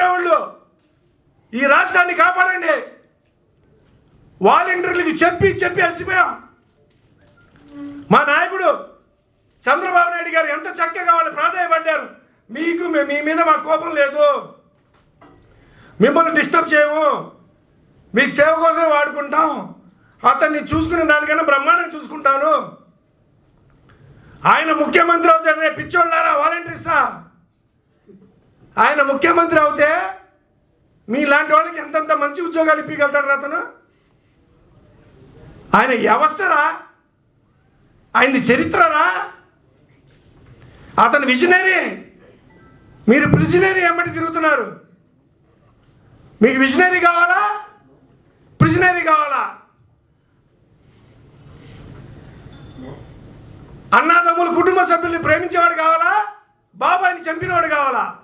దేవుళ్ళు ఈ రాష్ట్రాన్ని కాపాడండి. వాలంటీర్లకి చెప్పి చెప్పి అలసిపోయాం. మా నాయకుడు చంద్రబాబు నాయుడు గారు ఎంత చక్కగా వాళ్ళు ప్రాధాయపడ్డారు. మీకు మీ- మీ మీద మా కోపం లేదు. మిమ్మల్ని డిస్టర్బ్ చేయము. మీకు సేవ కోసం వాడుకుంటాం. అతన్ని చూసుకునే దానికన్నా బ్రహ్మాండం చూసుకుంటాను. ఆయన ముఖ్యమంత్రి అవుతాడు రేపు పిచ్చోళ్ళారా వాలంటీర్సా ఆయన ముఖ్యమంత్రి అవుతే మీలాంటి వాళ్ళకి ఎంతంత మంచి ఉద్యోగాలు ఇప్పగలుగుతాడు అతను? ఆయన వ్యవస్థరా? ఆయన చరిత్రరా? అతను విజనరీ. మీరు ప్రిజనరీ ఎంబడి తిరుగుతున్నారు? మీకు విజనరీ కావాలా? ప్రిజనరీ కావాలా? అన్నాదమ్ములు కుటుంబ సభ్యుల్ని ప్రేమించేవాడు కావాలా? బాబాయిని చంపినవాడు కావాలా?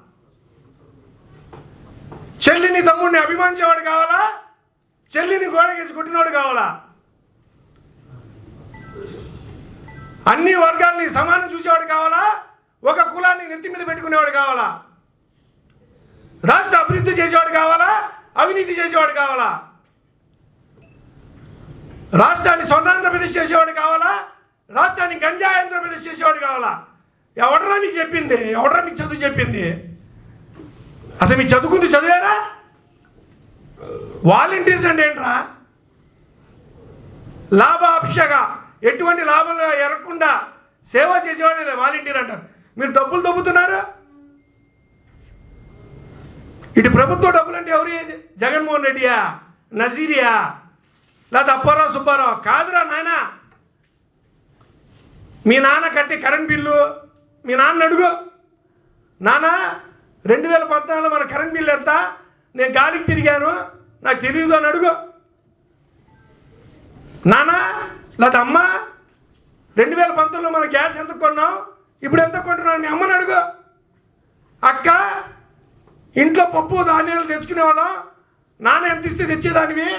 చెల్లిని తమ్ముడిని అభిమానించేవాడు కావాలా? చెల్లిని గోడకేసి కొట్టినవాడు కావాలా? అన్ని వర్గాల్ని సమానం చూసేవాడు కావాలా? ఒక కులాన్ని నెత్తి మీద పెట్టుకునేవాడు కావాలా? రాష్ట్ర అభివృద్ధి చేసేవాడు కావాలా? అవినీతి చేసేవాడు కావాలా? రాష్ట్రాన్ని స్వర్ణాంధ్రప్రదేశ్ చేసేవాడు కావాలా? రాష్ట్రాన్ని గంజా ఆంధ్రప్రదేశ్ చేసేవాడు కావాలా? ఎవడరా మీకు చెప్పింది? ఎవడరా మీకు చదువు చెప్పింది? అసలు మీ చదువుకుంది చదివారా? వాలంటీర్స్ అంటే ఏంట్రా? లాభాపేక్షగా ఎటువంటి లాభం ఎరగకుండా సేవ చేసేవాడే వాలంటీర్ అంటారు. మీరు డబ్బులు దొబ్బుతున్నారు? ఇటు ప్రభుత్వ డబ్బులు అంటే ఎవరు ఇది? జగన్మోహన్ రెడ్డియా? నజీరియా? లేదా అప్పారావు సుబ్బారావు? కాదురా నాయన. మీ నాన్న కట్టి కరెంట్ బిల్లు మీ నాన్న అడుగు. నానా రెండు వేల పద్నాలుగులో మన కరెంట్ బిల్లు ఎంత? నేను గాలికి తిరిగాను. నాకు తెలియదు అని అడుగు. నానా లేదా అమ్మ రెండు వేల పంతొమ్మిదిలో మన గ్యాస్ ఎంత కొన్నాం? ఇప్పుడు ఎంత కొంటున్నావు? మీ అమ్మని అడుగు. అక్క ఇంట్లో పప్పు ధాన్యాలు తెచ్చుకునేవాళ్ళం. నాన్న ఎంత ఇస్తే తెచ్చేదానివి?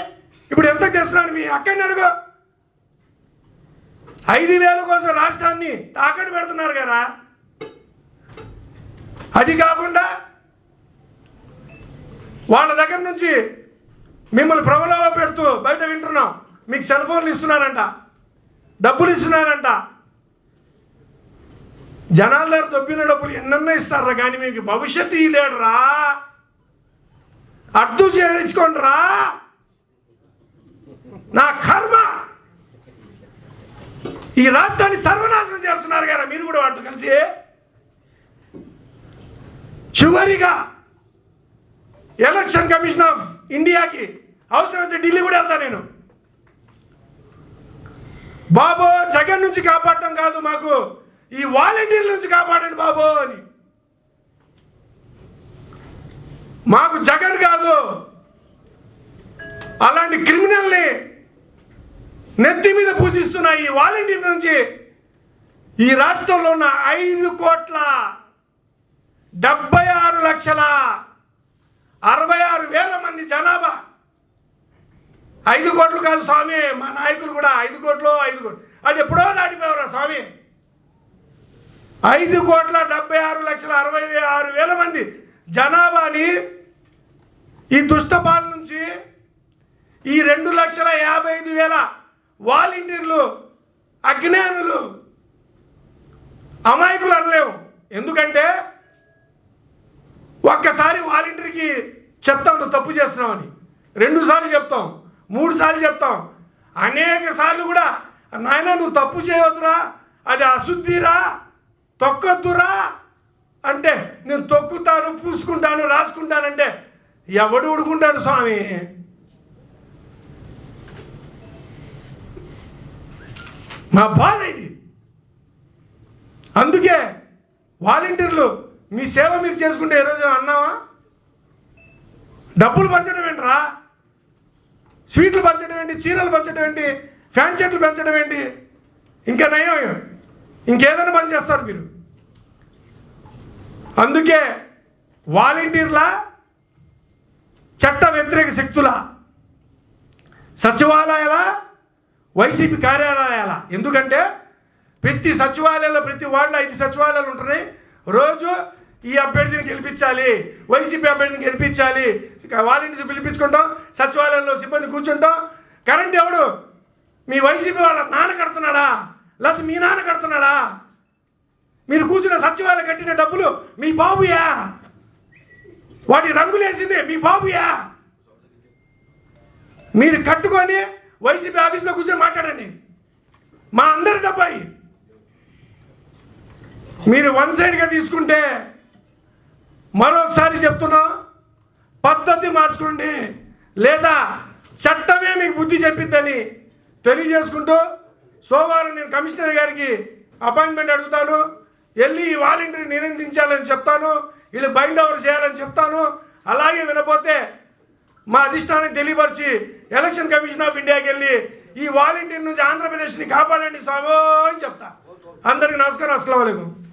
ఇప్పుడు ఎంత తెస్తున్నాను మీ అక్కని అడుగు. ఐదు వేల కోసం రాష్ట్రాన్ని తాకట్టు పెడుతున్నారు కదా. అది కాకుండా వాళ్ళ దగ్గర నుంచి మిమ్మల్ని ప్రబలంలో పెడుతూ బయట వింటున్నాం. మీకు సెల్ ఫోన్లు ఇస్తున్నారంట. డబ్బులు ఇస్తున్నారంట. జనాల దగ్గర దొబ్బిన డబ్బులు ఎన్నెన్నో ఇస్తారా కానీ మీకు భవిష్యత్తు ఇలేడురా అడ్డు చేయించుకోండి రా. నా కర్మ. ఈ రాష్ట్రాన్ని సర్వనాశనం చేస్తున్నారు కదా మీరు కూడా వాటితో కలిసి. చివరిగా ఎలక్షన్ కమిషన్ ఆఫ్ ఇండియాకి అవసరమైతే ఢిల్లీ కూడా వెళ్తా నేను. బాబో జగన్ నుంచి కాపాడటం కాదు మాకు. ఈ వాలంటీర్ల నుంచి కాపాడండి బాబో అని. మాకు జగన్ కాదు. అలాంటి క్రిమినల్ని నెత్తి మీద పూజిస్తున్న ఈ వాలంటీర్ నుంచి ఈ రాష్ట్రంలో ఉన్న ఐదు కోట్ల డెబ్బై ఆరు లక్షల అరవై ఆరు వేల మంది జనాభా. ఐదు కోట్లు కాదు స్వామి మా నాయకులు కూడా ఐదు కోట్లు ఐదు కోట్లు. అది ఎప్పుడో దాటిపోయారా స్వామి. ఐదు కోట్ల డెబ్బై ఆరు లక్షల అరవై ఆరు వేల మంది జనాభాని ఈ దుష్టపాల నుంచి ఈ రెండు లక్షల యాభై ఐదు వేల వాలంటీర్లు అజ్ఞానులు అమాయకులు అనలేవు. ఎందుకంటే ఒక్కసారి వాలంటీర్కి చెప్తాం నువ్వు తప్పు చేస్తున్నావని. రెండు సార్లు చెప్తాం మూడు సార్లు చెప్తాం. అనేక సార్లు కూడా నాయన నువ్వు తప్పు చేయవద్దురా అది అశుద్ధిరా తొక్కొద్దురా అంటే నేను తొక్కుతాను పూసుకుంటాను రాసుకుంటానంటే ఎవడు ఉడుకుంటాడు స్వామి? మా బాధ ఇది. అందుకే వాలంటీర్లు మీ సేవ మీరు చేసుకుంటే ఈరోజు అన్నావా? డబ్బులు పంచడం ఏంట్రా? స్వీట్లు పంచడం ఏంటి? చీరలు పంచడం ఏంటి? ఫ్యాన్ చెట్లు పెంచడం ఏంటి? ఇంకా నయం ఇంకేదైనా పని చేస్తారు మీరు. అందుకే వాలంటీర్ల చట్ట వ్యతిరేక శక్తుల సచివాలయాల వైసీపీ కార్యాలయాల. ఎందుకంటే ప్రతి సచివాలయంలో ప్రతి వార్డులో ఐదు సచివాలయాలు ఉంటున్నాయి. రోజు ఈ అభ్యర్థిని గెలిపించాలి. వైసీపీ అభ్యర్థిని గెలిపించాలి. వాలంటీర్స్ పిలిపించుకుంటాం. సచివాలయంలో సిబ్బంది కూర్చుంటాం. కరెంట్ ఎవడు? మీ వైసీపీ వాళ్ళ నాన్న కడుతున్నాడా? లేకపోతే మీ నాన్న కడుతున్నాడా? మీరు కూర్చున్న సచివాలయం కట్టిన డబ్బులు మీ బాబుయా? వాటి రంగులేసింది మీ బాబుయా? మీరు కట్టుకొని వైసీపీ ఆఫీస్లో కూర్చొని మాట్లాడండి. మా అందరి డబ్బాయి మీరు వన్ సైడ్గా తీసుకుంటే మరొకసారి చెప్తున్నా పద్ధతి మార్చుకోండి. లేదా చట్టమే మీకు బుద్ధి చెప్పిద్దని తెలియజేసుకుంటూ సోమవారం నేను కమిషనర్ గారికి అపాయింట్మెంట్ అడుగుతాను. వెళ్ళి ఈ వాలంటీర్ని నిరందించాలని చెప్తాను. వీళ్ళు బైండ్ ఓవర్ చేయాలని చెప్తాను. అలాగే వినపోతే మా అధిష్టానం తెలియపరిచి ఎలక్షన్ కమిషన్ ఆఫ్ ఇండియాకి వెళ్ళి ఈ వాలంటీర్ నుంచి ఆంధ్రప్రదేశ్ని కాపాడండి స్వామి అని చెప్తా. అందరికీ నమస్కారం. అస్సలం